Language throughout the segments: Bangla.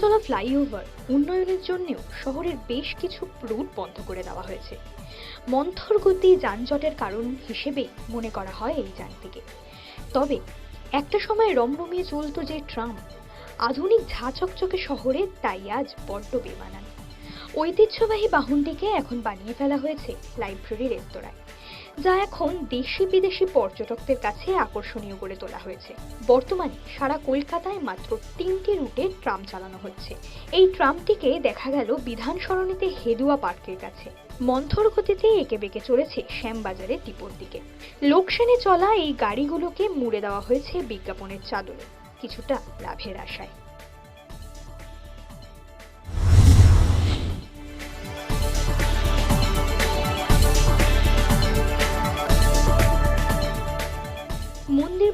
চলা ফ্লাইওভার উন্নয়নের জন্যেও শহরের বেশ কিছু রুট বন্ধ করে দেওয়া হয়েছে। মন্থর গতি যানজটের কারণ হিসেবে মনে করা হয় এই যানটিকে। তবে একটা সময় রমরমিয়ে চলত যে ট্রাম, আধুনিক ঝাঁচকচকে শহরে তাই আজ বড্ড বেমানান। ঐতিহ্যবাহী বাহনটিকে এখন বানিয়ে ফেলা হয়েছে লাইব্রেরি রেস্তোরাঁয়। যা এখন দেশি বিদেশি পর্যটকদের কাছে আকর্ষণীয় করে তোলা হয়েছে। বর্তমানে সারা কলকাতায় মাত্র তিনটি রুটে ট্রাম চালানো হচ্ছে। এই ট্রামটিকে দেখা গেল বিধান সরণিতে হেদুয়া পার্কের কাছে। মন্থর গতিতে এঁকে বেঁকে চলেছে শ্যামবাজারের টিপোর দিকে। লোকসেনে চলা এই গাড়িগুলোকে মুড়ে দেওয়া হয়েছে বিজ্ঞাপনের চাদরে। কিছুটা লাভের আশায়।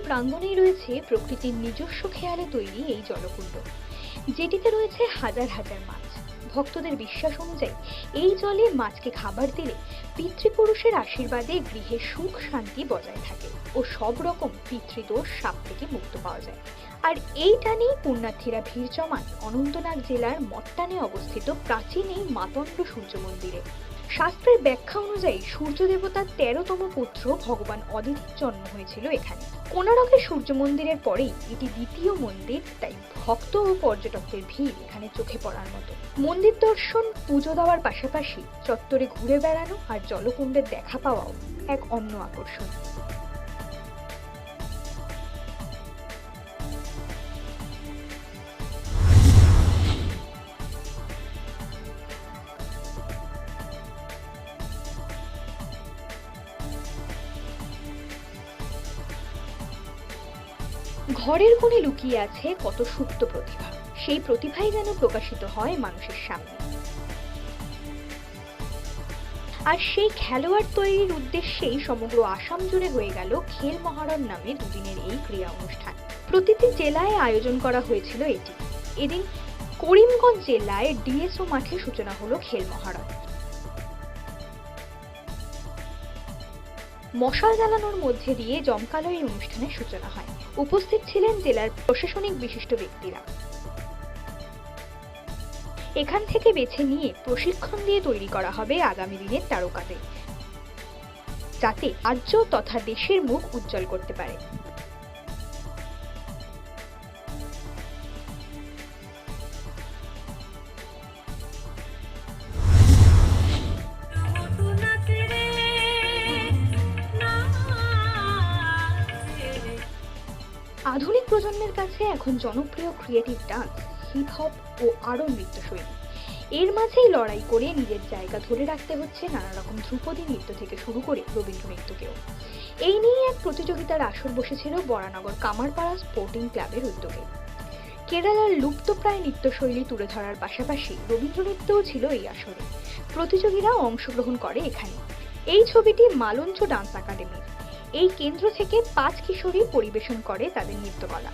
প্রাঙ্গণেই রয়েছে প্রকৃতির নিজস্ব খেয়ালে তৈরি এই জলকুণ্ড। যেটিতে রয়েছে হাজার হাজার মাছ। ভক্তদের বিশ্বাস অনুযায়ী এই জলে মাছকে খাবার দিলে পিতৃপুরুষের আশীর্বাদে গৃহে সুখ শান্তি বজায় থাকে ও সব রকম পিতৃদোষ সাপ থেকে মুক্ত পাওয়া যায়। আর এই টানেই পুণ্যার্থীরা ভিড় জমান অনন্তনাগ জেলার মট্টানে অবস্থিত প্রাচীন এই মাতণ্ড সূর্য মন্দিরে। শাস্ত্রের ব্যাখ্যা অনুযায়ী সূর্য দেবতার তেরোতম পুত্র ভগবান অদিতির জন্ম হয়েছিল এখানে। কোনারকের সূর্য মন্দিরের পরেই এটি দ্বিতীয় মন্দির, তাই ভক্ত ও পর্যটকদের ভিড় এখানে চোখে পড়ার মতো। মন্দির দর্শন, পুজো দেওয়ার পাশাপাশি চত্বরে ঘুরে বেড়ানো আর জলকুণ্ডের দেখা পাওয়াও এক অন্য আকর্ষণ। ঘরের কোণে লুকিয়ে আছে কত সুপ্ত প্রতিভা। সেই প্রতিভাই যেন প্রকাশিত হয় মানুষের সামনে। আর সেই খেলোয়াড় তৈরির উদ্দেশ্যেই সমগ্র আসাম জুড়ে হয়ে গেল খেল মহারণ নামে দুদিনের এই ক্রীড়া অনুষ্ঠান। প্রতিটি জেলায় আয়োজন করা হয়েছিল এটি। এদিন করিমগঞ্জ জেলায় ডিএসও মাঠে সূচনা হলো খেল মহারণ মশাল জ্বালানোর মধ্যে দিয়ে জমকালো এই অনুষ্ঠানের সূচনা হয়। উপস্থিত ছিলেন জেলার প্রশাসনিক বিশিষ্ট ব্যক্তিরা। এখান থেকে বেছে নিয়ে প্রশিক্ষণ দিয়ে তৈরি করা হবে আগামী দিনের তারকাদের। যাতে রাজ্য তথা দেশের মুখ উজ্জ্বল করতে পারে। আধুনিক প্রজন্মের কাছে এখন জনপ্রিয় ক্রিয়েটিভ ডান্স হিপ হপ ও আরও নৃত্যশৈলী। এর মাঝেই লড়াই করে নিজের জায়গা ধরে রাখতে হচ্ছে নানা রকম ধ্রুপদী নৃত্য থেকে শুরু করে রবীন্দ্র নৃত্যকেও এই নিয়ে এক প্রতিযোগিতার আসর বসেছিল বরানগর কামারপাড়া স্পোর্টিং ক্লাবের উদ্যোগে। কেরালার লুপ্তপ্রায় নৃত্যশৈলী তুলে ধরার পাশাপাশি রবীন্দ্র নৃত্যও ছিল এই আসরে। প্রতিযোগীরা অংশগ্রহণ করে এখানে। এই ছবিটি মালঞ্চ ডান্স একাডেমির। এই কেন্দ্র থেকে পাঁচ কিশোরী পরিবেশন করে তাদের নৃত্যকলা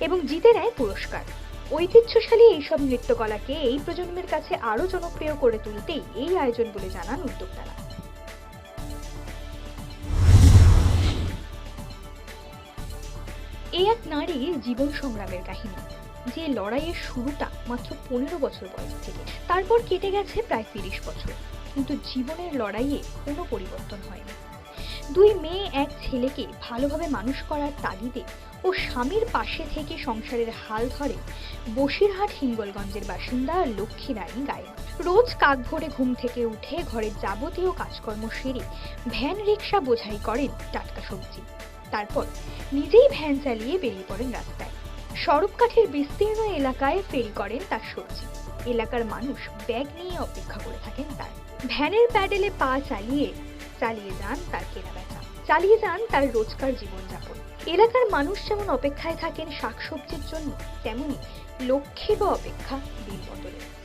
এবং জিতে নেয় পুরস্কার। ঐতিহ্যশালী এইসব নৃত্যকলাকে এই প্রজন্মের কাছে আরও জনপ্রিয় করে তুলতেই এই আয়োজন বলে জানান উদ্যোক্তারা। এই এক নারীর জীবন সংগ্রামের কাহিনী, যে লড়াইয়ের শুরুটা মাত্র পনেরো বছর বয়স থেকে। তারপর কেটে গেছে প্রায় তিরিশ বছর, কিন্তু জীবনের লড়াইয়ে কোনো পরিবর্তন হয়নি। দুই মেয়ে, এক ছেলেকে ভালোভাবে মানুষ করার তাগিদে ও স্বামীর পাশে থেকে সংসারের হাল ধরে বসিরহাট হিঙ্গলগঞ্জের বাসিন্দা লক্ষ্মী রানী গায়ে রোজ কাক ভোরে ঘুম থেকে উঠে ঘরের যাবতীয় কাজকর্ম সেরে ভ্যান রিক্সা বোঝাই করেন টাটকা সবজি। তারপর নিজেই ভ্যান চালিয়ে বেরিয়ে পড়েন রাস্তায়। সড়ককাঠের বিস্তীর্ণ এলাকায় ফেরি করেন তার সবজি। এলাকার মানুষ ব্যাগ নিয়ে অপেক্ষা করে থাকেন তার। ভ্যানের প্যাডেলে পা চালিয়ে চালিয়ে যান তার কেনাবেচা চালিয়ে যান তার রোজকার জীবনযাপন। এলাকার মানুষ যেমন অপেক্ষায় থাকেন শাকসবজির জন্য, তেমনি লক্ষ্যে বা অপেক্ষা বিপদের